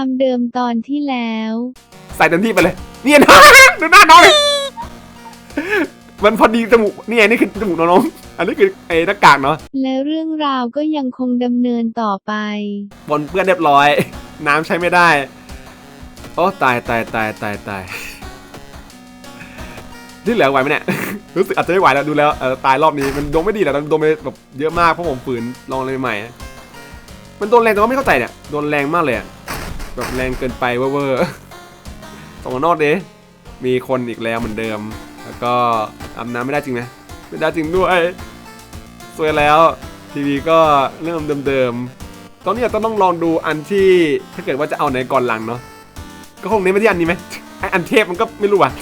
ความเดิมตอนที่แล้ว ใส่เต็มที่ไปเลยเนี่ยนะ ดูหน้าน้องเลยมันพอดีจมูกนี่ไงนี่คือจมูกน้องๆอันนี้คือไอ้หน้ากากเนาะและเรื่องราวก็ยังคงดำเนินต่อไปบนเปื้อนเรียบร้อย น้ำใช้ไม่ได้ โอ้ตายตายตายตายตายที่เหลือไหวไหมเนี่ย รู้สึกอาจจะไม่ไหวแล้วดูแล้วเออตายรอบนี้มันโดนไม่ดีแหละโดนไปแบบเยอะมากเพราะผมฝืนลองอะไรใหม่ๆมันโดนแรงแต่ว่าไม่เข้าใจเนี่ยโดนแรงมากเลยอะ แบบแรงเกินไปเวอร์ๆสองนอกเด้มีคนอีกแล้วเหมือนเดิม แล้วก็อาบน้ำไม่ได้จริงไหมไม่ได้จริงด้วยสวยแล้วทีวีก็เรื่องเดิมๆตอนนี้เราต้องลองดูอันที่ถ้าเกิดว่าจะเอาไหนก่อนหลังเนาะก็คงเน้นไปที่อันนี้ไหมไออันเทพมันก็ไม่รู้อะ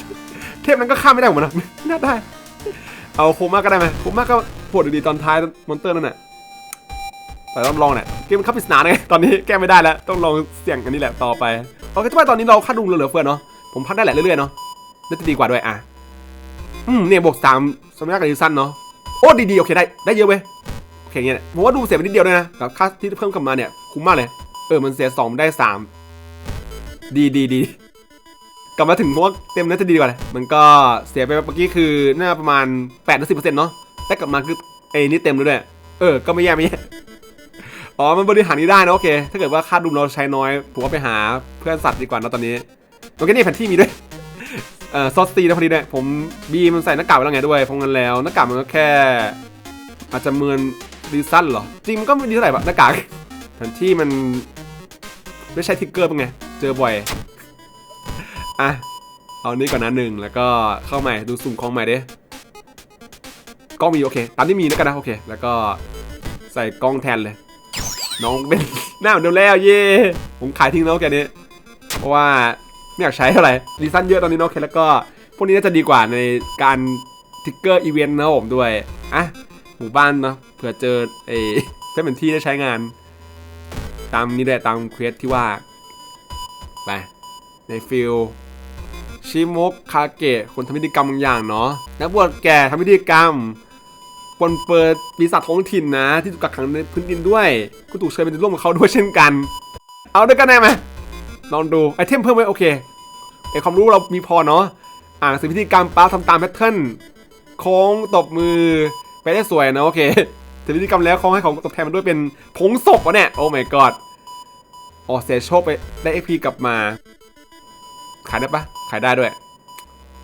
เทพมันก็ข้ามไม่ได้หมดนะไม่น่าได้ เอาโคม่าก็ได้ไหมโคม่าก็โผล่ดีๆตอนท้ายมอนเตอร์นั่นแหละ แต่ต้องลองแหละเกมมันคับปริศนาไงตอนนี้แก้ไม่ได้แล้วต้องลองเสี่ยงกันนี่แหละต่อไปโอเคทุกคนตอนนี้เราคาดดุงเหลือเฟือเนาะผมพักได้แหละเรื่อยๆเนาะน่าจะดีกว่าด้วยอะอืมเนี่ยบวกสามสมัยกับดิซันเนาะโอ้ดีๆโอเคได้ได้เยอะเว้ยโอเคเงี้ยผมว่าดูเสียไปนิดเดียวด้วยนะกับค่าที่เพิ่มกลับมาเนี่ยคุ้มมากเลยเออมันเสียสองได้สามดีดีดีกลับมาถึงผมว่าเต็มน่าจะดีกว่าเลยมันก็เสียไปเมื่อกี้คือน่าประมาณ8ปดถึงสิเนาะแต่กลับมาคือไอ้นี่เต็มเลยด้วยเออก็ไม่แย่ไม่แย่ อ๋อ มันบริหารนี้ได้นะโอเค ถ้าเกิดว่าค่าดูเราใช้น้อยผมว่าไปหาเพื่อนสัตว์ดีกว่านะตอนนี้โอเคนี่แผนที่มีด้วย เอ่อซอสตีนะพอดีด้วยผมบีมันใส่หน้ากากไว้แล้วไงด้วยเพราะงั้นแล้วหน้ากากมันก็แค่ อาจจะเมือนดีซันเหรอ จริงมันก็ไม่ดีเท่าไหร่แบบหน้ากากแผนที่มันไม่ใช่ทิกเกอร์เป็นไง เจอบ่อย อะ เอานี้ก่อนนะหนึ่งแล้วก็เข้าใหม่ดูสุ่มของใหม่ดิกล้องมีโอเค ตามที่มีแล้วกันนะโอเค แล้วก็ใส่กล้องแทนเลย น้องเป็นหน้าเหมือนเดิมแล้วเย่ผมขายทิ้งแล้วแกนี้เพราะว่าไม่อยากใช้เท่าไหร่ดีซันเยอะตอนนี้เนาะโอเคแล้วก็พวกนี้น่าจะดีกว่าในการทิกเกอร์อีเวนต์นะผมด้วยอะหมู่บ้านเนาะเผื่อเจอไอ้จะเป็นที่ได้ใช้งาน ตามนี้แหละตามเควสที่ว่าไปในฟิลชิมกคาเกะคนทำพิธีกรรมบางอย่างเนาะนักบวชแก่ทำพิธีกรรม ปนเปิดปีศาจท้องถิ่นนะ ที่ถูกกักขังในพื้นดินด้วยก็ถูกเชิญไปร่วมกับเขาด้วยเช่นกัน เอาด้วยกันได้ไหมลองดูไอเทมเพิ่มไว้โอเคไอความรู้เรามีพอเนาะอ่านหนังสือพิธีกรรมป้าทำตามแพทเทิร์นโค้งตบมือไปได้สวยนะโอเคถึงพิธีกรรมแล้วเขาให้ของตบแทนมันด้วยเป็นผงศพวะเนี่ยโอ้ my god อ๋อเสียโชคไปได้ XP กลับมา ขายได้ปะขายได้ด้วย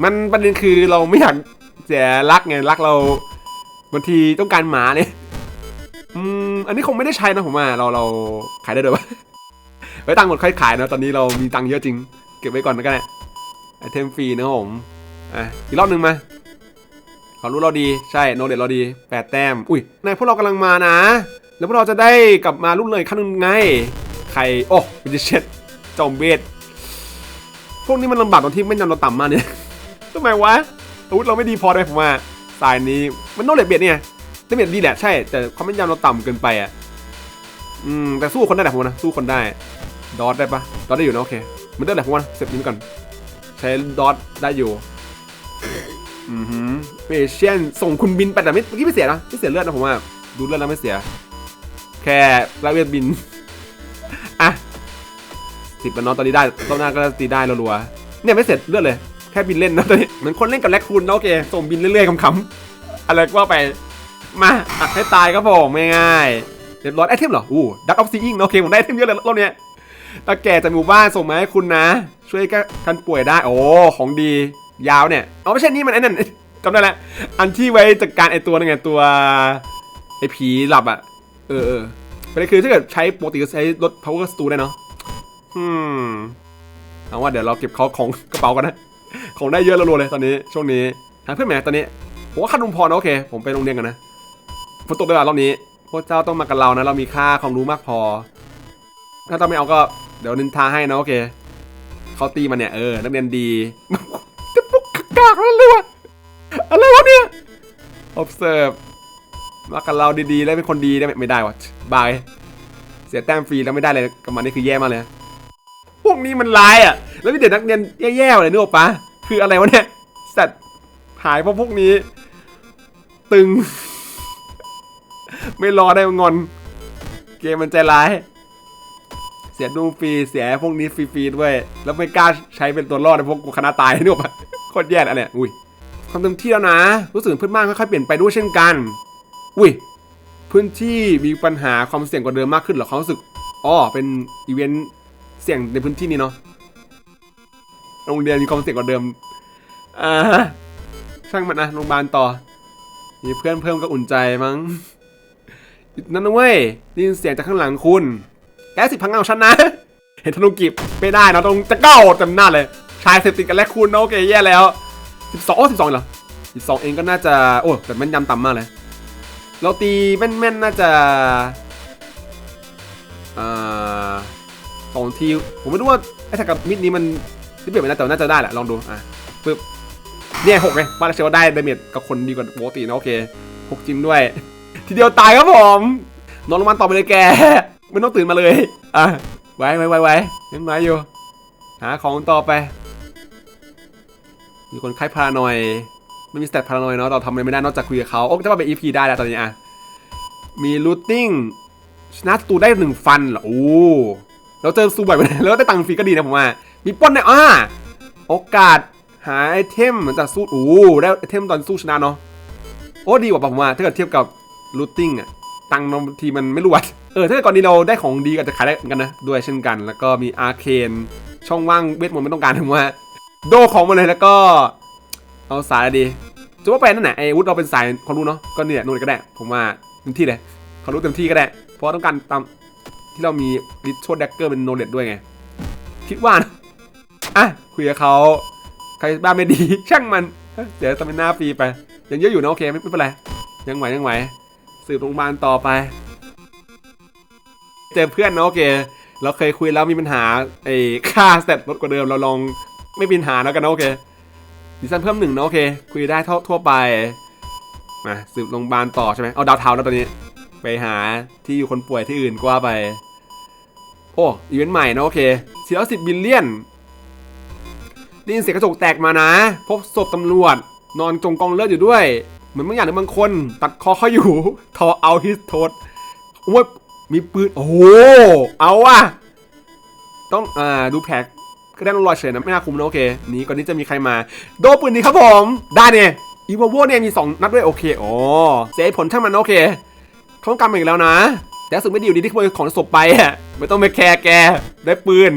มันประเด็นคือเราไม่อยากเสียรักไงรักเรา บางทีต้องการหมาเนี่ยอืมอันนี้คงไม่ได้ใช้นะผมว่าเราเราขายได้ด้วยปะไว้ตังค์หมดค่อยขายนะตอนนี้เรามีตังค์เยอะจริง เก็บไว้ก่อนแล้วกันนะไอเทมฟรีนะผมอะอีกรอบหนึ่งมาควารู้เราดีใช่โนเดตเราดีแปดแต้มอุ้ยนายพวกเรากำลังมานะ แล้วพวกเราจะได้กลับมารุ่นเลยขั้นหนึ่งไงใครโอ้วิจิเช็ตจอมเบสพวกนี้มันลำบากตอนที่ไม่นำเราต่ำมากเนี่ยทำไมวะอาวุธเราไม่ดีพอเลยผมว่า สายนี้มันโนเดเบียดเนี่ยเดเบียดดีแหละใช่ แต่ความไม่นยำเราต่ำเกินไปอะ อืม แต่สู้คนได้แหละผมนะ สู้คนได้ ดอทได้ปะดอทได้อยู่นะโอเคมันได้แหละผมว่านะเสร็จนี้ก่อน ใช้ดอทได้อยู่ อือหือเปเชียนส่งคุณบินไปแต่ไม่เมื่อกี้ไม่เสียนะ ไม่เสียเลือดนะผมว่า ดูเลือดแล้วไม่เสีย แค่ลาเวียนบิน อะสิบแล้วเนตอนนี้ได้ ตอนหน้าก็ตีได้รัวๆเนี่ยไม่เสร็จเลือดเลย แค่บินเล่นนะตอนนี้เหมือนคนเล่นกับแลคคูนนะโอเคส่งบินเรื่อยๆคำๆอะไรก็ว่าไปมาอัดให้ตายครับผมง่ายๆเรียบร้อยไอเทมเหรออู้ดักออฟซีอิงโอเคผมได้ไอเทมเยอะเลยรอบเนี้ยตาแก่จากหมู่บ้านส่งมาให้คุณนะ ช่วยก็ท่านป่วยได้โอ้ของดียาวเนี่ยเอาไม่ใช่นี่มันไอ้นั่นจำได้แล้วอันที่ไว้จัดการไอตัวนั่นไงตัวไอผีหลับอะเออเออประเด็นคือถ้าเกิดใช้ปกติก็ใช้รถ power stool ได้เนาะอืมเอาว่าเดี๋ยวเราเก็บเขาของกระเป๋ากันนะ ของได้เยอะรัวๆเลยตอนนี้ช่วงนี้หาเพื่อนแหมตอนนี้ผมว่าค่านุมพอนะโอเค ผมไปโรงเรียนกันนะฝนตกด้วยว่ะรอบนี้พวกเจ้าต้องมากับเรานะ เรามีค่าความรู้มากพอ ถ้าต้องไม่เอาก็เดี๋ยวนินทาให้นะโอเคเขาตีมันเนี่ยเออนักเรียนดีจะปุ๊กกากนั่นเลยวะอะไรวะเนี่ย observe มากับเราดีๆ แล้วเป็นคนดีได้ไมไม่ได้วะบายเสียแต้มฟรีแล้วไม่ได้เลยกับมันนี่คือแย่มากเลยพวกนี้มันร้ายอะ แล้วมีเด็กนักเรียนแย่ๆเลยนึกออกปะ คืออะไรวะเนี่ยสัตว์หายเพราะพวกนี้ ตึง ไม่รอได้งอน เกมมันใจร้าย เสียดูฟรีเสียพวกนี้ฟรีๆด้วย แล้วไม่กล้าใช้เป็นตัวรอดในพวกกูคณะตายนี่หรอกโคตรแย่อะไรเนี่ยอุ้ยทำเต็มที่แล้วนะ รู้สึกเพื่อนบ้านค่อยๆเปลี่ยนไปด้วยเช่นกัน อุ้ยพื้นที่มีปัญหาความเสี่ยงกว่าเดิมมากขึ้นเหรอเขารู้สึกอ๋อเป็นอีเวนต์เสี่ยงในพื้นที่นี้เนาะ โรงเรียนมีความเสี่ยงกว่าเดิม อ่า ช่างมันนะโรงพยาบาลต่อ มีเพื่อนเพิ่มก็อุ่นใจมั้ง นั่นนะเว้ยได้ยินเสียงจากข้างหลังคุณแกสิพังเงาฉันนะ เห็นธนูกิบไม่ได้นะต้องจะเก้าจำหน้าเลย ชายเสพติดกันและคุณนะโอเคแย่แล้ว 12โอ้12เหรอ12 เองก็น่าจะ โอ้แต่แม่นยำต่ำมากเลย เราตีแม่นๆน่าจะอ่าสองทีผมไม่รู้ว่าไอ้ถ้ากับมิดนี้มัน ที่เปลี่ยนไปนะแต่น่าจะได้แหละลองดูอะปึ๊บเนี่ยหกไงว่าแล้วเชื่อว่าได้ดาเมจกับคนดีกว่าปกตินะโอเคหกจริงด้วย ทีเดียวตายครับผมนอนลงมาต่อไปเลยแกไม่ต้องตื่นมาเลยอะไว้ไว้ไว้ไว้ยังไงอยู่หาของต่อไป มีคนไข้พารานอยไม่มีสเตตพารานอยเนาะเราทำอะไรไม่ได้นอกจากคุยกับเขาโอ้จะมาเป็น EP ได้แล้วตอนนี้อะมีลูตติ้งชนะตูได้หนึ่งฟันเหรอโอ้เราเจอสู้บ่อยไปแล้วได้ตังค์ฟรีก็ดีนะผมว่า มีปล้นเนี่ยอ่าโอกาสหาไอเทมเหมือนจะสู้โอ้ได้ไอเทมตอนสู้ชนะเนาะโอ้ดีกว่าผมว่าถ้าเกิดเทียบกับลูตติ้งอะตังค์บางทีมันไม่รวดเออถ้าเกิดก่อนนี้เราได้ของดีก็จะขายได้เหมือนกันนะด้วยเช่นกัน แล้วก็มีอาร์เคนช่องว่างเวทมนต์ไม่ต้องการผมว่า โดของมาเลยแล้วก็เอาสายดีจะว่าไปนั่นแหละไอ้วุฒเราเป็นสายความรู้เนาะก็เนี่ยนู่นก็ได้ ผมว่าเต็มที่เลยความรู้เต็มที่ก็ได้ เพราะต้องการตามที่เรามีลิทโชดแดกเกอร์เป็นโนเลดด้วยไงคิดว่านะ อะคุยกับเขาใครบ้าไม่ดี ช่างมัน เดี๋ยวตามิน่าฟรีไป ยังเยอะอยู่นะโอเคไม่เป็นไร ยังไหวยังไหว สืบโรงพยาบาลต่อไป เจอเพื่อนนะโอเค เราเคยคุยแล้วมีปัญหาไอ้ค่าสเตตลดกว่าเดิมเราลองไม่มีปัญหาแล้วกันนะโอเคดิซันเพิ่มหนึ่งนะโอเค คุยได้ทั่วทั่วไปมาสืบโรงพยาบาลต่อใช่ไหมเอาดาวเทาแล้วตอนนี้ ไปหาที่อยู่คนป่วยที่อื่นก็ว่าไป โอ้อีเวนต์ใหม่นะโอเคสี่ร้อยสิบบิลเลียน ได้ยินเสียงกระจกแตกมานะ พบศพตำรวจ นอนจมกองเลือดอยู่ด้วย เหมือนบางอย่างหรือบางคน ตัดคอเขาอยู่ ทอเอาฮิสโทษโอ้ยมีปืน โอ้โห เอาว่ะต้องอ่าดูแผลก็ได้ลงรอยเฉยนะไม่น่าคุมนะโอเค นี้ก่อนนี้จะมีใครมา โดปืนนี้ครับผม ได้เนี่ยอีวาโวเนี่ยมี 2 นัดด้วยโอเคโอ๋อเสียผลช่างมันโอเคเขาต้องการมาอีกแล้วนะ แต่สึกไม่ดีอยู่ดีที่ขโมยของศพไปอะไม่ต้องไปแคร์แกได้ปืน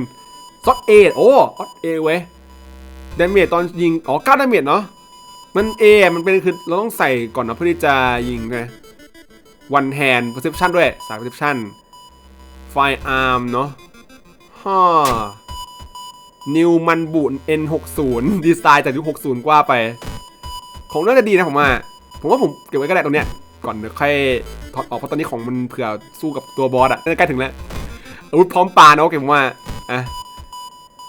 ซอตเอทโอ้ซอตเอเว้ย ดาเมจตอนยิง อ๋อ9ดาเมจเนาะ มันเอมันเป็นคือเราต้องใส่ก่อนนะเพื่อที่จะยิงไง one hand perception ด้วยสาย perception fire arm เนาะฮ่านิวมันบุน N60 ดีไซน์จากยุค60 กว่าไป ของน่าจะดีนะผมว่า ผมว่าผมเก็บไว้ก็ได้ตรงเนี้ย ก่อนเดี๋ยวค่อยถอดออกเพราะตอนนี้ของมันเผื่อสู้กับตัวบอสอะน่าจะใกล้ถึงแล้วอาวุธพร้อมปานะโอเคผมว่า อะ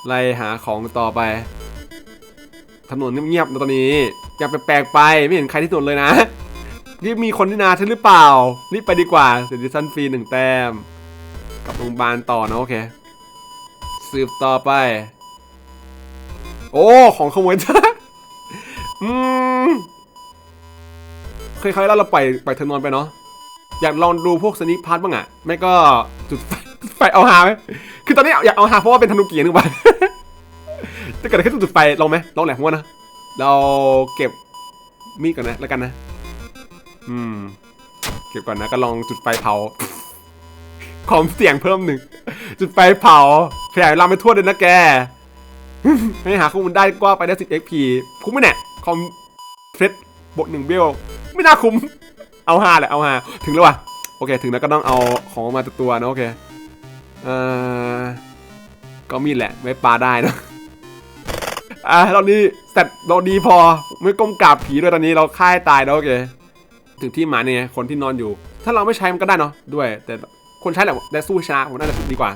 ไล่หาของต่อไป ถนนเงียบๆนะตอนนี้ อยากแปลกๆไปไม่เห็นใครที่ถนนเลยนะรีบมีคนที่นาใช่หรือเปล่ารีบไปดีกว่าเซนดิสันฟรีหนึ่งแต้มกลับโรงพยาบาลต่อนะโอเค สืบต่อไป โอ้ ของขโมยจ้าอืมเคยๆแล้วเราปล่อยปล่อยเธอนอนไปเนาะอยากลองดูพวกสนิคพาร์ทบ้างอะไม่ก็จุดไฟไฟเอาหาไหมคือตอนนี้อยากเอาหาเพราะว่าเป็นธนูเกียร์นึงไป จะเกิดอะไรขึ้นจุดไฟลองไหมลองแหละผมว่านะ เราเก็บมีดก่อนนะแล้วกันนะ อืม เก็บก่อนนะก็ลองจุดไฟเผาความเสี่ยงเพิ่มหนึ่ง จุดไฟเผาขยายเวลาไปทั่วเลยนะแก ให้หาข้อมูลได้กว่าไปได้10 XP คุ้มไหมเนี่ยคอมเฟสบทหนึ่งเบลไม่น่าคุ้ม เอาหาแหละเอาหาถึงแล้ววะโอเค ถึงแล้วก็ต้องเอาของออกมาตัวตัวนะโอเค เอ่อ ก็มีดแหละ ไว้ปาได้นะ อะเรานี้เสร็จเราดีพอ ไม่ก้มกราบผีด้วยตอนนี้เราฆ่าให้ตายแล้วโอเค ถึงที่หมาเนี่ยคนที่นอนอยู่ ถ้าเราไม่ใช้มันก็ได้เนาะด้วย แต่คนใช้แหละได้สู้ชนะผมน่าจะดีกว่า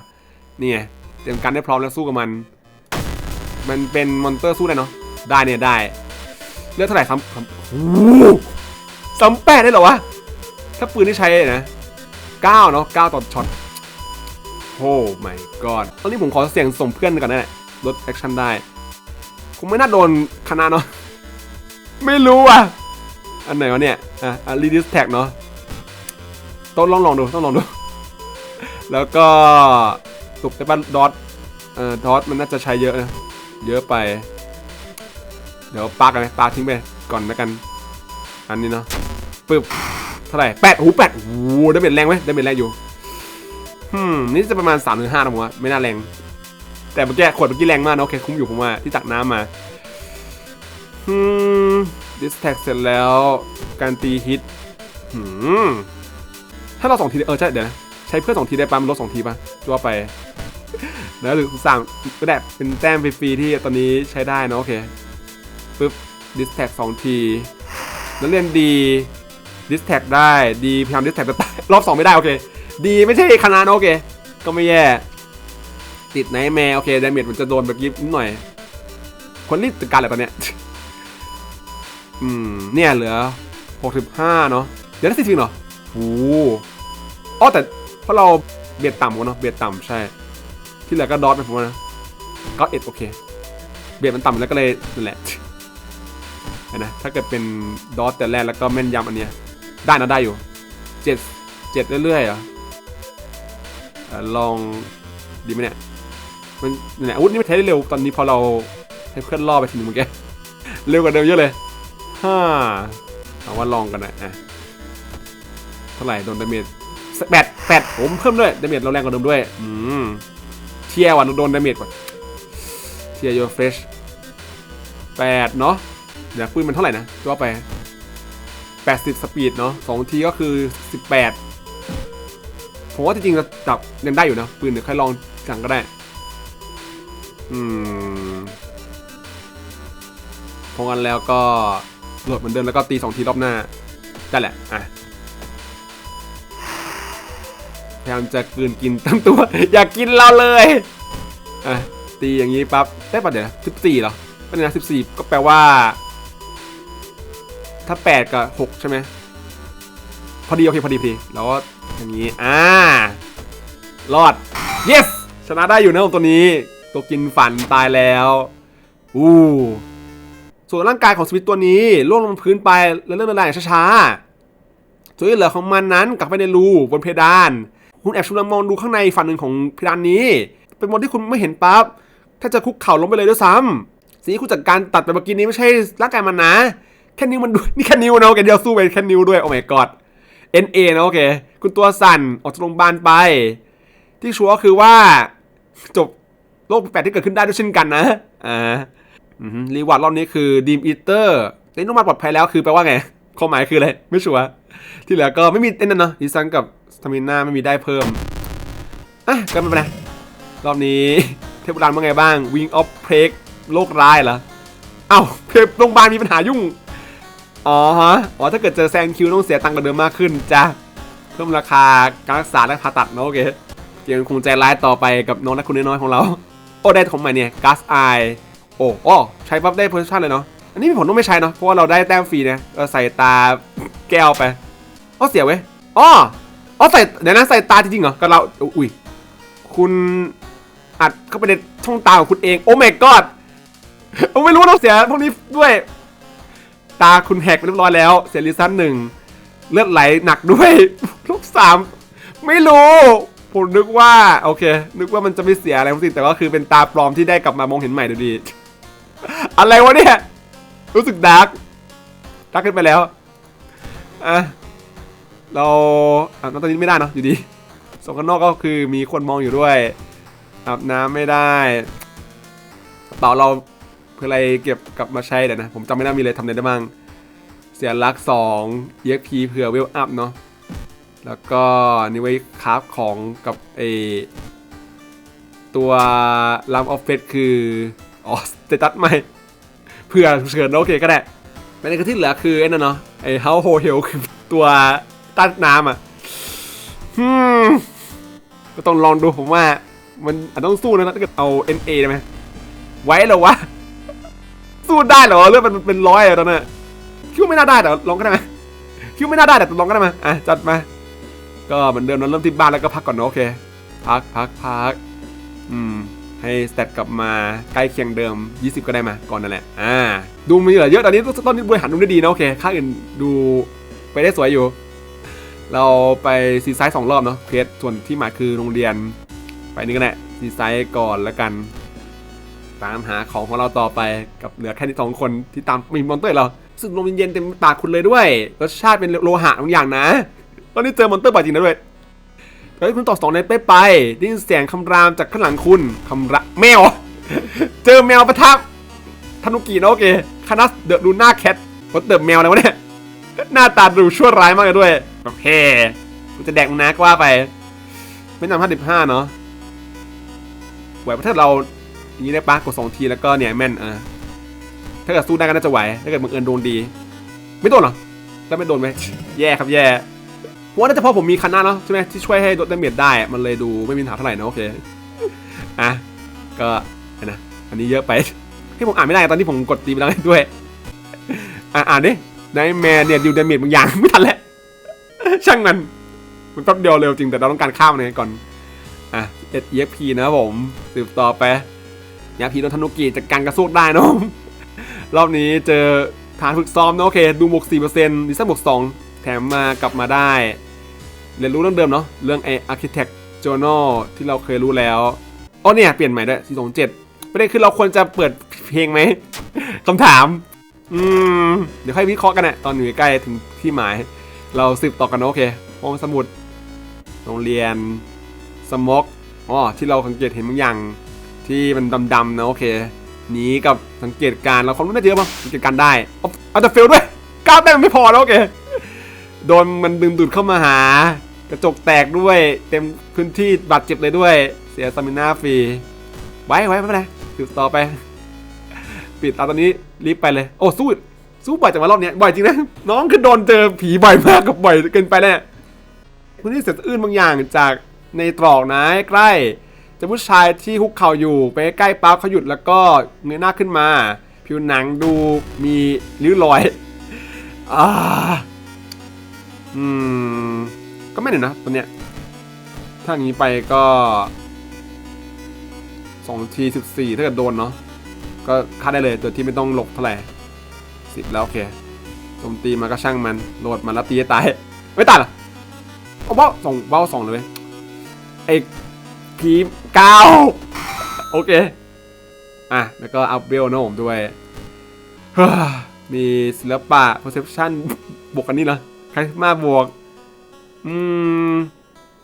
นี่ไงเตรียมการได้พร้อมแล้วสู้กับมัน มันเป็นมอนเตอร์สู้ได้เนาะได้เนี่ยได้เลือดเท่าไหร่ซ้ำซ้ำโอ้โหซ้ำแปดได้เหรอวะถ้าปืนที่ใช้นะเก้าเนาะเก้าต่อช็อตโอ้ my god ตอนนี้ผมขอเสียงส่งเพื่อนก่อนนะลดแอคชั่นได้ คงไม่น่าโดนคณะเนาะไม่รู้อะ อันไหนวะเนี่ย อะอะ reduce tag เนาะต้องลองลองดูต้องลองดู แล้วก็สุบได้ป่ะดอทเอ่อดอทมันน่าจะใช้เยอะนะ เยอะไป เดี๋ยวปากันไหมปาทิ้งไปก่อนแล้วกัน อันนี้เนาะปึ๊บเท่าไหร่แปดโอ้โหแปดโอ้โหได้เป็นแรงไหมได้เป็นแรงอยู่อืมนี่จะประมาณ3ามถึงห้านะผมว่าไม่น่าแรง แต่เมื่อกี้ขวดเมื่อกี้แรงมากนะโอเคคุ้มอยู่ผมว่าที่ตักน้ำมาอืมดิสแท็กเสร็จแล้ว การตีฮิตหืมถ้าเราสองทีเออใช่เดี๋ยวนะใช้เพื่อนสองทีได้ปะมันลดสองทีปะจั่วไปแล้วหรือสั่งก็ได้เป็นแต้มฟรีๆที่ตอนนี้ใช้ได้เนอะโอเคปึ๊บดิสแท็กสองทีแล้วเรียนดีดิสแท็กได้ดีพยายามดิสแท็กแต่รอบสองไม่ได้โอเค ดีไม่ใช่คณะนะโอเค ก็ไม่แย่ ติดไนแมร์โอเคดาเมจมันจะโดนแบบยิบนิดหน่อย คนรีบจัดการแหละตอนเนี้ย อืม เนี่ยเหลือ 65 เนาะเดี๋ยวได้สิบเหรอโอ้โหอ๋อแต่เพราะเราเบียดต่ำกันเนาะเบียดต่ำใช่ ที่เหลือก็ดอทไปผมนะก็เอ็ดโอเค เบียดมันต่ำแล้วก็เลยนั่นแหละนะถ้าเกิดเป็นดอทแต่แรกแล้วก็แม่นยำอันเนี้ยได้นะได้อยู่เจ็ดเจ็ดเรื่อยๆเหรอเอ่อลองดีไหมเนี่ย มันเนี่ยอาวุธนี่มันใช้ได้เร็วตอนนี้พอเราให้เพื่อนล่อไปทีนึงเมื่อกี้เร็วกว่าเดิมเยอะเลยฮ่าเอาว่าลองกันนะอะเท่าไหร่โดนดาเมจแปดแปดผมเพิ่มด้วยดาเมจเราแรงกว่าเดิมด้วยอืมเทียร์ว่ะโดนดาเมจกว่าเทียร์ยูเฟรชแปดเนาะเดี๋ยวปืนมันเท่าไหร่นะตัวไปแปดสิบสปีดเนาะสองทีก็คือสิบแปดผมว่าจริงๆจะจับยังได้อยู่นะปืนเดี๋ยวค่อยลองสั่งก็ได้ อืมพอกันแล้วก็โหลดเหมือนเดิมแล้วก็ตีสองทีรอบหน้าได้แหละ อะ พยายามจะกลืนกินตั้งตัว อยากกินเราเลย อะ ตีอย่างนี้ปั๊บได้ปะเดี๋ยวสิบสี่เหรอเป็นนะสิบสี่ก็แปลว่า ถ้าแปดกับหกใช่ไหมพอดี โอเค พอดีพอดีแล้วก็อย่างนี้ อ่ารอด yes ชนะได้อยู่นะตัวนี้ ตัวกินฝันตายแล้วอู้ส่วนร่างกายของสวิตตัวนี้ล่วงลงพื้นไปแล้วเลื่อนลายช้าๆส่วนที่เหลือของมันนั้นกลับไปในรูบนเพดาน คุณแอบชูมมองดูข้างในฝั่งหนึ่งของเพดานนี้ เป็นมอนที่คุณไม่เห็นปั๊บถ้าจะคุกเข่าลงไปเลยด้วยซ้ำสิ่งที่คุณจัดการตัดไปเมื่อกี้นี้ไม่ใช่ร่างกายมันนะแค่นิ้วมันดูนี่แค่นิ้วนะโอเคเดียวสู้ไปแค่นิ้วด้วยโอ้ my god NA นะโอเค คุณตัวสั่นออกจากโรงพยาบาลไป ที่ชัวร์ก็คือว่าจบ โรคแปลกที่เกิดขึ้นได้ด้วยเช่นกันนะอ่ารีวอร์ดรอบนี้คือดีมอีเตอร์ในนุ่มมาปลอดภัยแล้วคือแปลว่าไงความหมายคืออะไรไม่ชัวร์ที่เหลือก็ไม่มีไอ้นั่นเนาะดีซังกับสตามิน่าไม่มีได้เพิ่มอะก็ไม่เป็นไรรอบนี้เทพบุราณว่าไงบ้าง Wing of Plague โรคร้ายเหรอเอ้าเพโรงพยาบาลมีปัญหายุ่งอ๋อฮะอ๋อถ้าเกิดเจอแซงคิวต้องเสียตังค์กว่าเดิมมากขึ้นจ้ะเพิ่มราคาการรักษาและผ่าตัดเนอะโอเคเกมคงใจร้ายต่อไปกับน้องนักคุณน้อยของเรา โอ้ได้ของใหม่เนี่ยกัสไอโอ้โอ้ใช้ปั๊บได้โพซิชันเลยเนาะอันนี้ผลต้องไม่ใช้เนาะเพราะว่าเราได้แต้มฟรีเนี่ยเราใส่ตาแก้วไปอ๋อเสียเว้ยอ๋ออ๋อใส่เดี๋ยวนะใส่ตาจริงๆเหรอกับเราอุ้ยคุณอัดเข้าไปในช่องตาของคุณเองโอ้ my god ผมไม่รู้ว่าต้องเสียพวกนี้ด้วย ตาคุณแหกไปเรียบร้อยแล้ว เสียลิซันหนึ่งเลือดไหลหนักด้วยลูกสามไม่รู้ ผมนึกว่าโอเค นึกว่ามันจะไม่เสียอะไรทั้งสิ้นแต่ก็คือเป็นตาปลอมที่ได้กลับมามองเห็นใหม่ดูดี อะไรวะเนี่ย รู้สึกดาร์กดาร์กขึ้นไปแล้วอะเราอาบน้ำตอนนี้ไม่ได้เนอะอยู่ดีสองข้างนอกก็คือมีคนมองอยู่ด้วยอาบน้ำไม่ได้กระเป๋าเราเพื่ออะไรเก็บกลับมาใช้เดี๋ยวนะ ผมจำไม่ได้มีอะไรทำอะไรได้บ้าง เสียรักสอง EXP เผื่อเวลอัพเนาะ แล้วก็นี่ไว้คราฟของกับไอตัวลัมออฟเฟสคืออ๋อสเตตัสใหม่เผื่อเฉินโอเคก็ได้แต่ในกระที่เหลือคือไอ้นั่นเนาะไอ้เฮาโฮเฮลคือตัวต้านน้ำอะฮึมก็ต้องลองดูผมว่า มันอาจต้องสู้นะถ้าเกิดเอา NA ได้ไหมไว้เหรอวะ สู้ได้เหรอเลือดมันเป็นร้อยอะตอนนั้นคิดว่าไม่น่าได้แต่ลองก็ได้ไหมคิดว่าไม่น่าได้แต่ลองก็ได้ไหมอะจัดมา ก็เหมือนเดิมเราเริ่มที่บ้านแล้วก็พักก่อนเนอะโอเค พักพักพักอืมให้สเตตกลับมาใกล้เคียงเดิม 20 ก็ได้มาก่อนนั่นแหละอ่าดูมีเหลือเยอะตอนนี้ตอนนี้บริหารดูได้ดีนะโอเคค่าอื่นดูไปได้สวยอยู่ เราไปซีไซส์สองรอบเนาะเคสส่วนที่หมายคือโรงเรียน ไปนี่ก็แหละซีดีไซน์ก่อนแล้วกัน ตามหาของของเราต่อไปกับเหลือแค่ที่สองคนที่ตามมีมอนเตอร์เราซึ่งลมเย็นๆเต็มปากคุณเลยด้วยรสชาติเป็นโลหะบางอย่างนะ ตอนนี้เจอมอนเตอร์บ่อยจริงนะด้วยเฮ้ยคุณต่อสองในเป๊ะไปได้ยินเสียงคำรามจากข้างหลังคุณคำระแมว เจอแมวประทับทานุกินะโอเคคานัสเดอะลูน่าแคทวดเดอะแมวอะไรวะเนี่ย หน้าตาดูชั่วร้ายมากเลยด้วยแบบเฮ่กูจะแดกมึงนะก็ว่าไป ไม่นำห้าสิบห้าเนาะไหวปะถ้าเราอย่างนี้ได้ปะกดสองทีแล้วก็เนี่ยแม่นอะถ้าเกิดสู้ได้ก็น่าจะไหว ถ้าเกิดบังเอิญโดนดี ไม่โดนเหรอ แล้วไม่โดนไหมแย่ครับแย่ เพราะว่าน่าจะพราะผมมีคันหน้าเนาะใช่ไหมที่ช่วยให้ลดดาเมจได้ มันเลยดูไม่มีปัญหาเท่าไหร่นะโอเค อะ ก็เห็นนะ อันนี้เยอะไปที่ผมอ่านไม่ได้ตอนที่ผมกดตีไปแล้วด้วย อะอ่านดิไนแมนเนี่ยดิวดาเมจบางอย่างไม่ทันแล้ว ช่างมัน มันแป๊บเดียวเร็วจริงแต่เราต้องการข้ามมันก่อน อะเอ็ดเอฟพีนะผมสืบต่อไปยาพีโดนธนุกิจากการกระสู้ได้เนะรอบนี้เจอฐานฝึกซ้อมเนะโอเค ดูบวก4%ดิสบวก2 แถมมากลับมาได้ เรียนรู้เรื่องเดิมเนาะเรื่องไอ Architect Journal ที่เราเคยรู้แล้วอ๋อเนี่ยเปลี่ยนใหม่ด้วย427ประเด็นคือเราควรจะเปิดเพลงไหมคำถาม อืม เดี๋ยวค่อยวิเคราะห์กันนะตอนอยู่ใกล้ถึงที่หมาย เราสืบต่อกันโอเคห้องสมุด โรงเรียน สมอกอ๋อที่เราสังเกตเห็นบางอย่างที่มันดำๆนะโอเคนีกับสังเกตการเราความรู้น่าจะเยอะมั้งสังเกตการได้เอาเอาแต่เฟลด้วยก้าวแต้มไม่พอแล้วโอเค โดนมันดึงดูดเข้ามาหา กระจกแตกด้วย เต็มพื้นที่บาดเจ็บเลยด้วย เสียสมินาฟรี ไว้ไว้ไม่เป็นไรสืบต่อไป ปิดเอาตอนนี้รีบไปเลย โอ้สู้สู้บ่อยจังวะรอบเนี้ยบ่อยจริงนะ น้องคือโดนเจอผีบ่อยมากกับบ่อยเกินไปแล้วเนี่ยคุณได้เสียอื่นบางอย่างจากในตรอกนะใกล้จะผู้ชายที่คุกเข่าอยู่ไปใกล้ปั๊บเขาหยุดแล้วก็เงยหน้าขึ้นมา ผิวหนังดูมีริ้วรอยอ่า อืม ก็ไม่หนื่อยนะตัวเนี้ย ถ้าอย่างนี้ไปก็สองทีสิบสี่ถ้าเกิดโดนเนาะ ก็ฆ่าได้เลยโดยที่ไม่ต้องหลบเท่าไหร่สิบแล้วโอเคโจมตีมาก็ช่างมันโหลดมันแล้วตีให้ตาย ไม่ตายหรอเอาเบ้าสองเบ้าสองเลยไอ้พีเก้าโอเค อะ แล้วก็อัพเวลนะผมด้วย มีศิลปะ perception บวกกันนี่นะ คาริสมาบวก อืม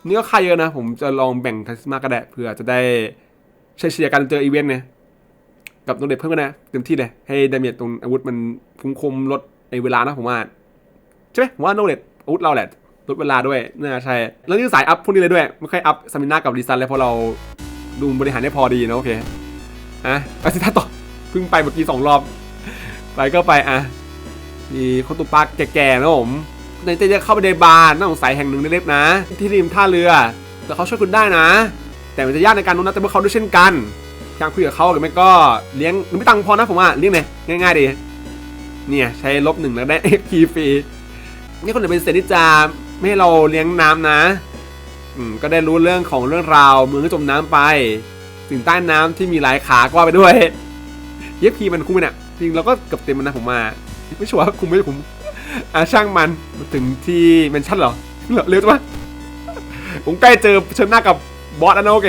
นี่ก็ค่าเยอะนะ ผมจะลองแบ่งคาริสมาก็ได้เผื่อจะได้เชียร์กันเจออีเวนต์เนี่ยกับโนเด็เพิ่มกันนะเต็มที่เลยให้ดาเมจตรงอาวุธมันคุ้มคมลดไอเวลานะผมว่าใช่ไหมผมว่าโนเด็อาวุธเราแหละลดเวลาด้วยน่าใช่แล้วนี่สายอัพพวกนี้เลยด้วย ไม่ค่อยอัพสมินากับดีซันเลยเพราะเราดูบริหารได้พอดีนะโอเคอะอาสิท่าต่อเพิ่งไปเมื่อกี้สองรอบ ไปก็ไปอะมีคนตุปักแก่ๆนะผม ในเตจะเข้าไปในบาร์น่าสงสัยแห่งหนึ่งในเล็กๆนะ ที่ริมท่าเรือ แต่เขาช่วยคุณได้นะ แต่มันจะยากในการนู้นนะแต่เมื่อเขาด้วยเช่นกันพยายามคุยกับเขาหรือไม่ก็เลี้ยงหรือไม่ตังค์พอนะผมว่าเลี้ยงเลยง่ายๆดีเนี่ยใช้ลบหนึ่งแล้วได้ XP ฟพีฟรีนี่คนอื่นเป็นเซนิจาไม่ให้เราเลี้ยงน้ำนะอืมก็ได้รู้เรื่องของเรื่องราวเมืองที่จมน้ำไปสิ่งใต้น้ำที่มีหลายขาก็ว่าไปด้วยเย็บพีมันคุ้มไหมเนี่ยจริงเราก็เกือบเต็มมันนะผมมาไม่ชัวร์คุ้มไม่คุ้ม อะช่างมันมาถึงที่เมนชั่นเหรอเหรอเร็วจังวะผมใกล้เจอเชิญหน้ากับบอสแล้วนะโอเค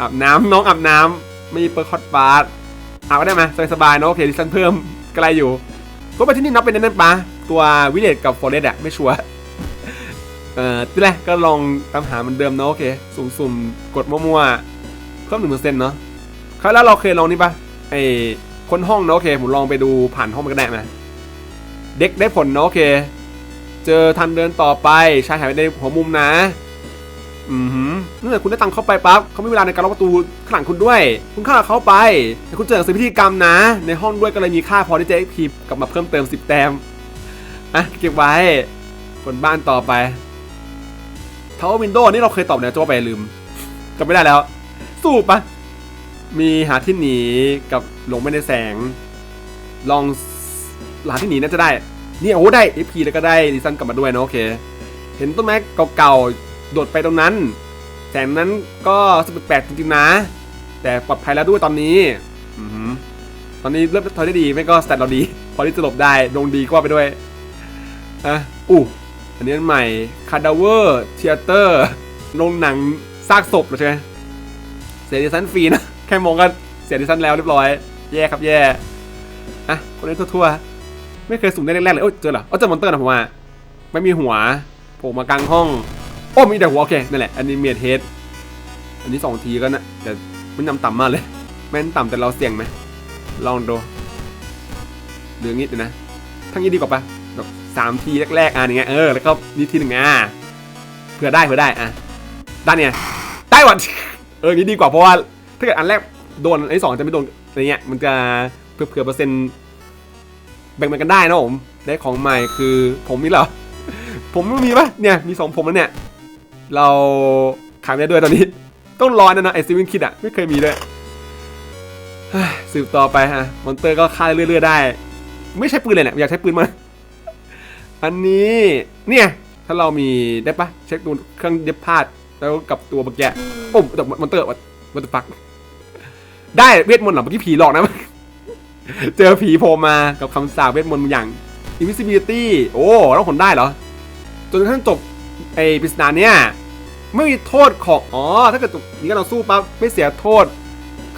อาบน้ำน้องอาบน้ำไม่มีเปิร์คอตบาร์อาบก็ได้ไหมสบายๆเนอะโอเคดิฉันเพิ่มไกลอยู่ก็ไปที่นี่นับเป็นนั่นปะตัววิเลตกับฟอเรสอะไม่ชัวร์เอ่อที่แรกก็ลองตามหาเหมันเดิมเนาะโอเคสุ่มๆกดมั่วๆเพิ่มหนึ่งเปอร์เซ็นต์เนาะคราวแล้วเราเคยลองนี่ปะไอ้คนห้องเนาะโอเคผมลองไปดูผ่านห้องมันก็ได้ไหม เด็กได้ผลเนาะโอเค เจอทันเดินต่อไปชายหายไปในหัวมุมนะ อือหือเมื่อคุณได้ตังค์เข้าไปปั๊บเขาไม่มีเวลาในการล็อกประตูข้างหลังคุณด้วย คุณเข้าเขาไปแต่คุณเจอหนังสือพิธีกรรมนะ ในห้องด้วยก็เลยมีค่าพอที่จะพีกลับมาเพิ่มเติม10แต้มอะเก็บไว้คนบ้านต่อไปทาวเวอร์วินโดว์นี่เราเคยตอบเนี่ยจะไปลืมจำไม่ได้แล้ว สู้ปะมีหาที่หนีกับหลงไม่ในแสง ลอง หาที่หนีน่าจะได้ นี่โอ้ได้ FP แล้วก็ได้ดิซันกลับมาด้วยเนาะโอเค เห็นต้นไม้เก่าๆ โดดไปตรงนั้น แสงนั้นก็สแปลกจริงๆนะ แต่ปลอดภัยแล้วด้วยตอนนี้อืตอนนี้เริ่มถอยได้ดี ไม่ก็สแตทเราดี พอที่จะหลบได้ดวงดีก็ว่าไปด้วยอะอู้อันนี้ใหม่คาดาเวอร์เทเตอร์โรงหนังซากศพเหรอใช่ไหมเสียดิซันฟรีนะ แค่มองก็เสียดิซันแล้วเรียบร้อย แย่ครับแย่ อะ คนเล่นทั่วๆ ไม่เคยสุ่มได้แรกๆเลยโอ้เจอเหรอเอ้เจอมอนเตอร์นะผมว่าไม่มีหัวโผล่มากลางห้อง โอ้มีแต่หัวโอเคนั่นแหละอันนี้เมียเทสอันนี้สองทีก็นะแต่มันนำต่ำมากเลยแม่นต่ำแต่เราเสี่ยงไหมลองดูหรืองี้เดี๋ยวนะทั้งนี้ดีกว่าปะแบบสามทีแรกๆอะอย่างเงี้ยเออแล้วก็นี่ทีหนึ่งอะเผื่อได้เผื่อได้อะด้านเนี่ยได้หว่ะเออย่างนี้ดีกว่าเพราะว่าถ้าเกิดอันแรกโดนอันที่สองจะไม่โดนอะไรเงี้ยมันจะเผื่อเผื่อเปอร์เซ็นต์ แบ่งๆกันได้นะผมได้ของใหม่คือผมนี่เหรอ ผมไม่มีปะเนี่ยมีสองผมแล้วเนี่ย เราขายไม่ได้ด้วยตอนนี้ ต้องรอนะนะไอซิวินคิดอะไม่เคยมีด้วยเฮ้ยสืบต่อไปฮะมอนเตอร์ก็ฆ่าเรื่อยๆได้ ไม่ใช่ปืนเลยเนี่ยอยากใช้ปืนมาอันนี้เนี่ยถ้าเรามีได้ปะเช็คดูเครื่องเย็บผ้าแล้วกับตัวเมื่อกี้โอ้แต่มอนเตอร์วัตวัตฟักได้เวทมนต์หรอเมื่อกี้ผีหลอกนะ เจอผีโผล่มากับคำสาปเวทมนต์อย่าง invisibility โอ้เราผลได้เหรอ จนกระทั่งจบไอ้ปริศนาเนี่ยไม่มีโทษของอ๋อถ้าเกิดนี้ก็เราสู้ปั๊บไม่เสียโทษ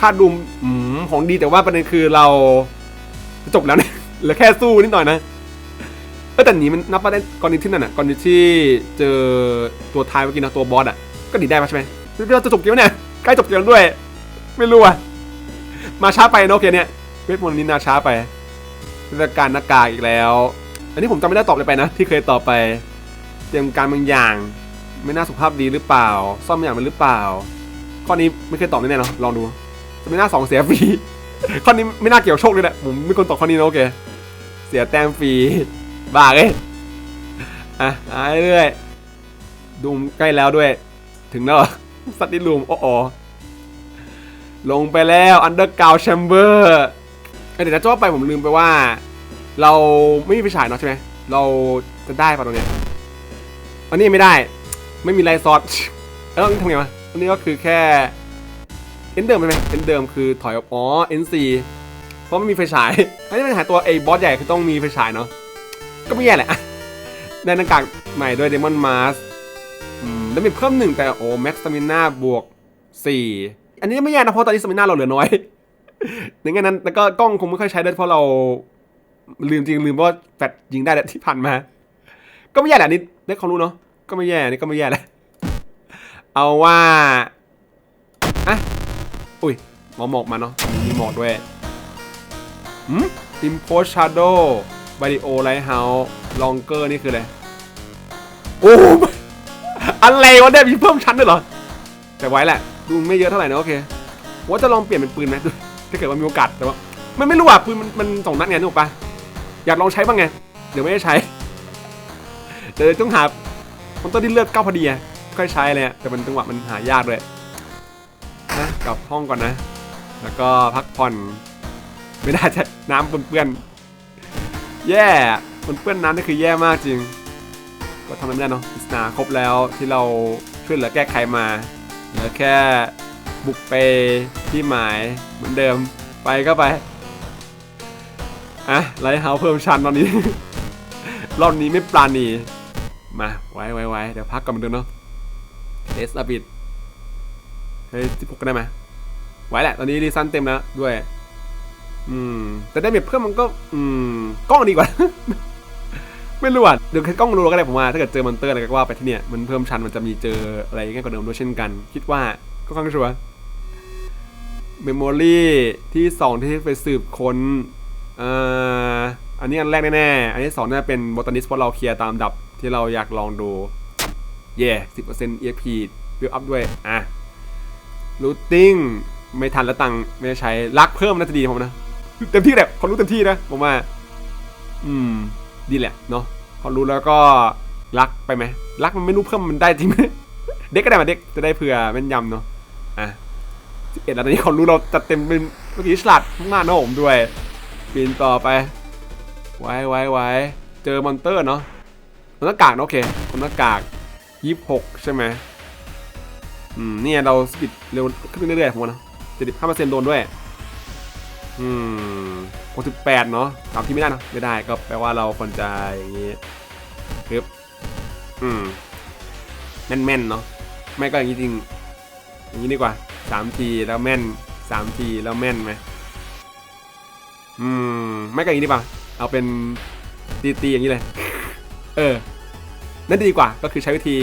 ค่าดุมอืมของดีแต่ว่าประเด็นคือเราจบแล้วเนี่ยเหลือแค่สู้นิดหน่อยนะแต่หนีมันนับว่าได้กรณีที่นั่นอะกรณีที่เจอตัวท้ายเมื่อกี้นะตัวบอสอะก็หนีได้ปะใช่ไหมเราจะจบเกมเนี่ยใกล้จบเกมด้วย ไม่รู้อะมาช้าไปเนะโอเคเนี่ย วทมนต์นี้นาช้าไปเทศกาลหน้ากากอีกแล้ว อันนี้ผมจำไม่ได้ตอบเลยไปนะ ที่เคยตอบไป เตรียมการบางอย่าง ไม่น่าสุภาพดีหรือเปล่า ซ่อมอย่างมันหรือเปล่า ข้อนี้ไม่เคยตอบแน่ๆเนาะลองดูจะไม่น่าสองเสียฟรีข้อนี้ไม่น่าเกี่ยวโชคเลยแหละผมไม่คนตอบข้อนี้นะโอเคเสียแต้มฟรีบ้าเลยอะหายเรื่อยดูมใกล้แล้วด้วย ถึงแล้วสัตว์ดิลูมโอ้โอลงไปแล้วอันเดอร์กาวแชมเบอร์ เดี๋ยวนะจะว่าไปผมลืมไปว่า เราไม่มีไฟฉายเนาะใช่ไหมเราจะได้ป่ะตรงเนี้ยอันนี้ไม่ได้ ไม่มีไลท์ซอสแล้วต้องทำไงวะอันนี้ก็คือแค่เอ็นเดิมใช่ไหมเอ็นเดิมคือถอยออกอ๋อ NC เพราะไม่มีไฟฉายอันนี้เป็นหาตัวไอ้บอสใหญ่คือต้องมีไฟฉายเนาะก็ไม่แย่แหละได้หน้ากากใหม่ด้วยเดมอนมาสแล้วมีเพิ่มหนึ่งแต่โอ้แม็กซ์สมิน่าบวกสี่อันนี้ไม่แย่นะเพราะตอนนี้สมิน่าเราเหลือน้อย ในงั้นนั้นแล้วก็กล้องคงไม่ค่อยใช้ด้วยเพราะเราลืมจริงลืมว่าแฟดยิงได้แหละที่ผ่านมา ก็ไม่แย่แหละนี่ได้ความรู้เนาะก็ไม่แย่นี่ก็ไม่แย่แหละเอาว่าอะอุ้ยหมอหมอกมาเนาะมีหมอกด้วยหืมอิมโพชาโดบาริโอไลท์เฮาส์ลองเกอร์นี่คืออะไรโอ้อะไรวะเนี่ยมีเพิ่มชั้นด้วยเหรอ แต่ไว้แหละ ดูไม่เยอะเท่าไหร่นะโอเค ว่าจะลองเปลี่ยนเป็นปืนไหม ถ้าเกิดว่ามีโอกาสแต่ว่ามันไม่รู้อะปืนมันมันสองนัดไงนึกออกปะอยากลองใช้บ้างไงเดี๋ยวไม่ได้ใช้เดี๋ยวต้องหามันต้องดิ้นเลือดเก้าพอดีอะค่อยใช้เลยแต่มันจังหวะมันหายากเลยนะกลับห้องก่อนนะ แล้วก็พักผ่อนไม่ได้ใช้น้ำเปื้อนแย่มันเปื้อนน้ำนี่คือแย่มากจริง ก็ทำอะไรไม่ได้เนาะปริศนาครบแล้วที่เราช่วยเหลือแก้ไขมาเหลือแค่ บุกไปที่หมายเหมือนเดิมไปก็ไปอะไลท์เฮาเพิ่มชั้นตอนนี้ รอบนี้ไม่ปราณีมาไว้ไว้ไว้เดี๋ยวพักก่อนเหมือนเดิมเนาะเอสอบิดเฮ้ยสิบหกกันได้ไหมไว้แหละ ตอนนี้รีซันเต็มแล้วด้วย อืม แต่ได้เม็ดเพิ่มมันก็ อืม กล้องดีกว่า ไม่รู้อะเดี๋ยวแค่กล้องรู้ก็ได้ผมว่า ถ้าเกิดเจอมอนเตอร์อะไรก็ว่าไปที่เนี่ย มันเพิ่มชั้นมันจะมีเจออะไรง่ายกว่าเดิมด้วยเช่นกัน คิดว่าก็ค่อนข้างชัวร์ เมมโมรี่ที่สองที่ไปสืบค้นอ่ออันนี้อันแรกแน่ๆ อันที่สองน่าจะเป็นบอตานิสเพราะเราเคลียร์ตามดับที่เราอยากลองดู เย่สิบเปอร์เซ็นต์ EXP บิวอัพด้วย อะรูทติ้งไม่ทันแล้วตังไม่ได้ใช้ลักเพิ่มน่าจะดีผมนะ เต็มที่แหละคนรู้เต็มที่นะผมว่า อืม ดีแหละเนาะพอรู้แล้วก็ลักไปไหมลักมันไม่รู้เพิ่มมันได้จริงไหมเด็กก็ได้มาเด็กจะได้เผื่อแม่นยำเนาะอะ สิบเอ็ดแล้วตอนนี้เขารู้เราจัดเต็มเป็นเมื่อกี้ฉลาดมากนะผมด้วยปีนต่อไป ไว้ไว้ไว้เจอมอนเตอร์เนาะคนหน้ากากโอเคคนหน้ากากยี่สิบหกใช่ไหมอืมเนี่ยเราสปีดเร็วขึ้นเรื่อยๆผมนะเจ็ดสิบห้าเปอร์เซ็นต์โดนด้วย อืมหกสิบแปดเนาะตามที่ไม่ได้เนะไม่ได้ก็แปลว่าเราควรจะอย่างนี้ปึ๊บอืมแม่นๆเนาะไม่ก็อย่างนี้จริง อย่างนี้ดีกว่า สามทีแล้วแม่นสามทีแล้วแม่นไหมอืมไม่กันอย่างนี้ดีป่ะเอาเป็นตีตีอย่างนี้เลย เออ นั่นดีกว่าก็คือใช้วิธี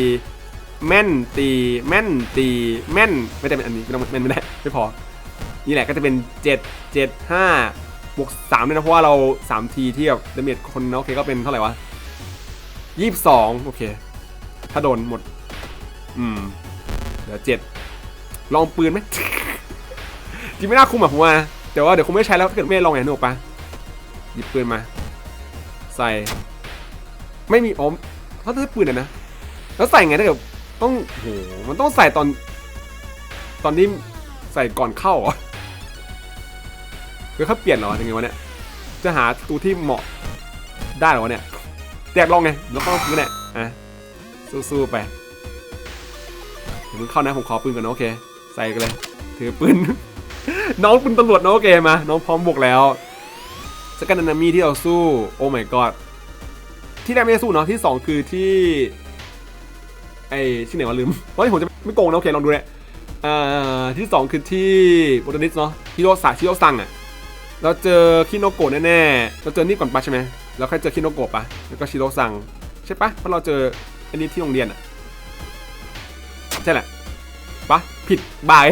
แม่นตีแม่นตีแม่นไม่ได้เป็นอันนี้ไม่ต้องแม่นไม่ได้ไม่พอ นี่แหละก็จะเป็น 7 7 5บวก3เลยนะเพราะว่าเรา 3 ทีที่แบบดาเมจคนนะโอเคก็เป็นเท่าไหร่วะ22 โอเค ถ้าโดนหมด อืมเหลือ7 ลองปืนไหมจริงไม่น่าคุ้มอะผมว่า แต่ว่าเดี๋ยวคงไม่ใช้แล้วถ้าเกิดไม่ลองไงนึกออกปะหยิบปืนมา ใส่ ไม่มีอ๋อเขาจะใช้ปืนอะนะ แล้วใส่ไงถ้าเกิดต้องโหมันต้องใส่ตอน ตอนนี้ใส่ก่อนเข้าเหรอคือเขาเปลี่ยนเหรอยังไงวะเนี่ยจะหาตัวที่เหมาะได้เหรอวะเนี่ยแจกลองไงแล้วก็ปืนเนี่ยอะสู้ๆไปเดี๋ยวมึงเข้านะผมขอปืนก่อนนะโอเค ใส่กันเลย ถือปืน น้องปืนตำรวจนะโอเคมา น้องพร้อมบวกแล้วสกันนามีที่เราสู้ โอ้ my god ที่แรกไม่ได้สู้เนาะที่สองคือที่ไอ้ที่ไหนวะลืมเพราะที่ผมจะไม่โกงนะโอเคลองดูเนี่ยอ่าที่สองคือที่โบตานิสเนาะฮิโรสะฮิโรซังอะเราเจอคิโนโกะแน่ๆเราเจอนี่ก่อนปะใช่ไหมแล้วค่อยเจอคิโนโกะปะแล้วก็ชิโรซังใช่ปะเพราะเราเจออันนี้ที่โรงเรียนอะใช่แหละ ผิดบาย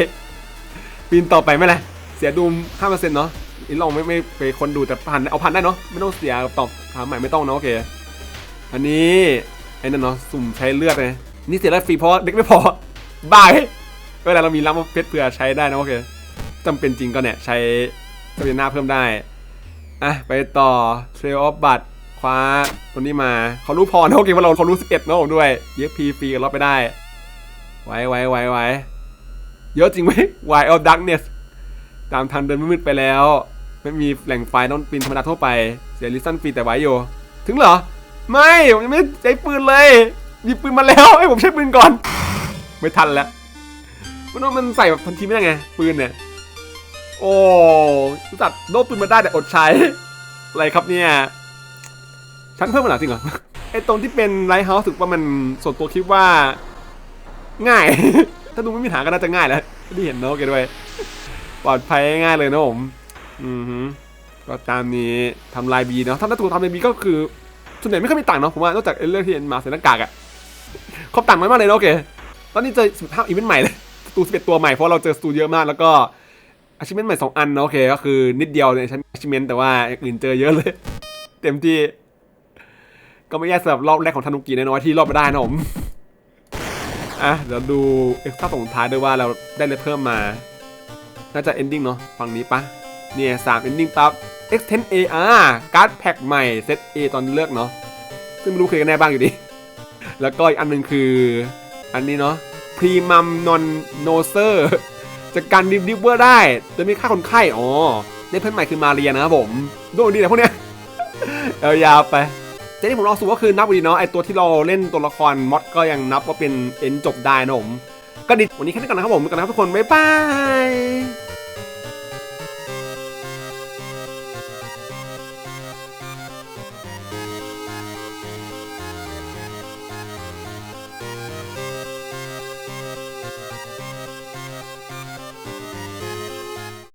ปีนต่อไปไม่เลยเสียดูมห้าเปอร์เซ็นต์เนาะอีลองไม่ไม่ไปคนดูแต่ผ่านเอาผ่านได้เนาะไม่ต้องเสียตอบถามใหม่ไม่ต้องเนาะโอเค อันนี้ไอ้นั่นเนาะสุ่มใช้เลือดไงนี่เสียเลือดฟรีเพราะเด็กไม่พอบายเวลาเรามีรับเพชรเผื่อใช้ได้นะโอเคจำเป็นจริงก็เนี่ยใช้สเตมินาเพิ่มได้อะไปต่อเทรลออฟบัตคว้าตัวนี้มาเขารู้พอนะโอเคว่าเราเขารู้ 11เนอะด้วยเยอะพีฟรีกันรอบไปได้ ไว้ไว้ไว้ไว้ เยอะจริงไหม Why of Darkness ตามทางเดินมืดๆไปแล้ว ไม่มีแหล่งไฟต้องปีนธรรมดาทั่วไป เสียลิสันฟรีแต่ไว้อยู่ถึงเหรอ ไม่ ผมยังไม่ใช้ปืนเลยหยิบปืนมาแล้ว ให้ผมใช้ปืนก่อน ไม่ทันแล้ว มันว่ามันใส่แบบทันทีไม่ได้ไง ปืนเนี่ย โอ้รู้จักโดปืนมาได้แต่อดใช้ อะไรครับเนี่ยชั้นเพิ่มมาหรอจริงเหรอไอ้ตรงที่เป็นไลท์เฮาส์สึกว่ามันส่วนตัวคิดว่า ง่าย ถ้าดูไม่มีหาก็น่าจะง่ายแล้วที่เห็นเนาะโอเคด้วยปลอดภัยง่ายเลยนะผมอือฮึก็ตามนี้ทำลายบีเนาะถ้าถูกทำลายบีก็คือส่วนใหญ่ไม่ค่อยมีต่างค์เนาะผมว่านอกจากไอ้เรื่องที่เห็นมาใส่หน้ากากอะครบต่างค์น้อยมากเลยนะโอเคตอนนี้เจอสิบห้าอีเวนต์ใหม่เลยสตูสิบเอ็ดตัวใหม่เพราะเราเจอสตูเยอะมากแล้วก็อาชิเมนใหม่สองอันเนาะโอเคก็คือนิดเดียวในชั้นอาชิเมนแต่ว่าอื่นเจอเยอะเลย เต็มที่ ก็ไม่แย่สำหรับรอบแรกของธนุกิน้อยๆที่รอบไม่ได้นะผม อะเดี๋ยวดูเอ็กซ์ตร้าส่งท้ายด้วยว่าเราได้เลยเพิ่มมา น่าจะ ending เนาะฝั่งนี้ปะเนี่ยสาม ending ปั๊บ extend AR การ์ดแพ็กใหม่เซต A ตอนเลือกเนาะซึ่งไม่รู้เคยกันแน่บ้างอยู่ดีแล้วก็อีกอันหนึ่งคือ อันนี้เนาะ Primum Non Noser จากการดิบเวอร์ได้โดยไม่ฆ่าคนไข้ อ๋อ ได้เพื่อนใหม่คือมาเรียนะครับผม โดนดีนะพวกเนี้ย เอายาวไป จที่ผมลองสูก็คือนับดีเนาะไอตัวที่เราเล่นตัวละครมอดก็ยังนับว่าเป็นเอ็นจบได้นะผมก็ดีวันนี้แค่นี้ก่อนนะครับผมกันนะครับทุกคนบ๊ายบาย